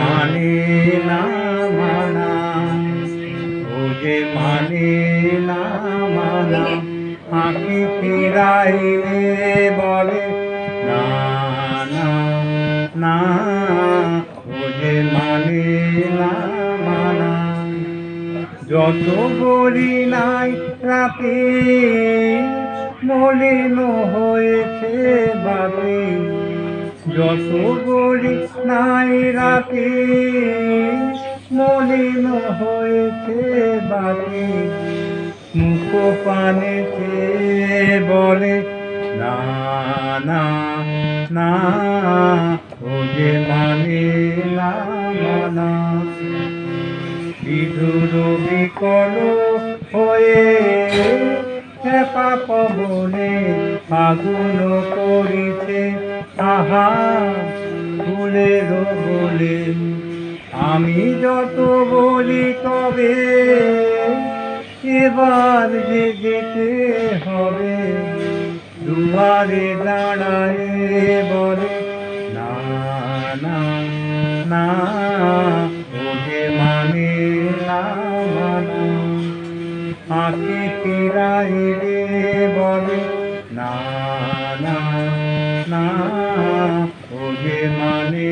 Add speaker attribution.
Speaker 1: মানে না মানা ও যে মানে না মানা। আঁকি ফিরাইলে বলে, না না না ও যে মানে না মানা। যত বলি নাই রাতে, মলিন হয়েছে বাপে যত নাই রাতে মলিন হয়েছে বাপে মুখ পানেতে বলে, না না ও যে মানে না বিধুর বিকল হয়ে পবনে ফাগুন করিছে। আহা ফুলের বলে। আমি যত বলি তবে এবার যে যেতে হবে। দুয়ারে দাঁড়ায় বলে, না না না ওকে মানে না, মানা। আঁকি ফিরাইলে বলে, না না না ওকে মানে